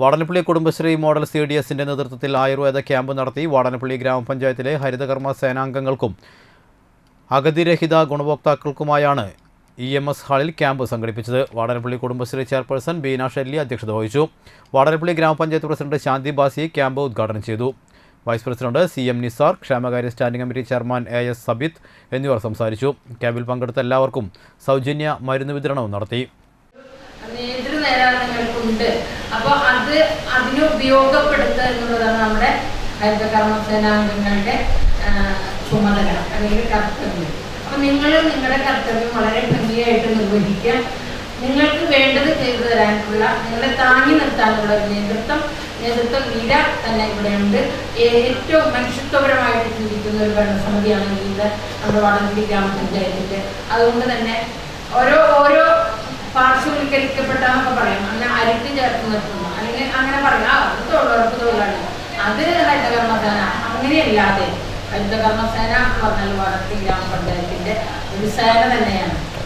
Vadanappally Kudumbashree model C D എസിന്റെ നേതൃത്വത്തിൽ ayurveda camp നടത്തി വാടനപ്പള്ളി ഗ്രാമപഞ്ചായത്തിലെ ഹരിതകർമ്മ സേനാംഗങ്ങൾക്കും അഗതിരഹിത ഗുണഭോക്താക്കൾക്കുമായാണ് ഇ എം എസ് ഹാളിൽ ക്യാമ്പ് സംഘടിപ്പിച്ചത്. വാടനപ്പള്ളി കുടുംബശ്രീ ചെയർപേഴ്സൺ ബീന ഷെല്ലി അധ്യക്ഷത വഹിച്ചു. വാടനപ്പള്ളി ഗ്രാമപഞ്ചായത്ത് പ്രസിഡന്റ് ശാന്തി ബാസി ക്യാമ്പ് ഉദ്ഘാടനം ചെയ്തു. Vice president C M Nisar ക്ഷേമകാര്യ standing committee chairman A S Sabith എന്നിവർ സംസാരിച്ചു. ക്യാമ്പിൽ പങ്കെടുത്ത എല്ലാവർക്കും സൗജന്യ മരുന്ന് വിതരണവും നടത്തി. അപ്പോൾ അത് അതിന് ഉപയോഗപ്പെടുത്തുക എന്നുള്ളതാണ് നമ്മുടെ ഹരിതകർമ്മ സേനാംഗങ്ങളുടെ ചുമതല അല്ലെങ്കിൽ കർത്തവ്യം. അപ്പൊ നിങ്ങൾ നിങ്ങളുടെ കർത്തവ്യം വളരെ ഭംഗിയായിട്ട് നിർവഹിക്കുക. നിങ്ങൾക്ക് വേണ്ടത് ചെയ്തു തരാനുള്ള നിങ്ങളെ താങ്ങി നിർത്താനുള്ള ഒരു നേതൃത്വം നേതൃത്വം നിര തന്നെ ഇവിടെയുണ്ട്. ഏറ്റവും മനുഷ്യത്വപരമായിട്ട് ചിന്തിക്കുന്ന ഒരു ഭരണസമിതിയാണ് ഇത്. നമ്മുടെ വടംകുടി ഗ്രാമപഞ്ചായത്തിന്റെ അതുകൊണ്ട് തന്നെ ഓരോ ഓരോ പാർശ്വവൽക്കരിക്കപ്പെട്ടെന്നൊക്കെ പറയും. അങ്ങനെ അരിക്ക് ചേർത്ത് നിർത്തുന്നു. അല്ലെങ്കിൽ അങ്ങനെ പറയാം. ആ അത് തൊഴിലുറപ്പ് തൊഴിലാണ്. അത് ഹരിതകർമ്മസേന അങ്ങനെയല്ലാതെ ഹരിതകർമ്മസേന പറഞ്ഞാൽ ഗ്രാമപഞ്ചായത്തിന്റെ ഒരു സേന തന്നെയാണ്.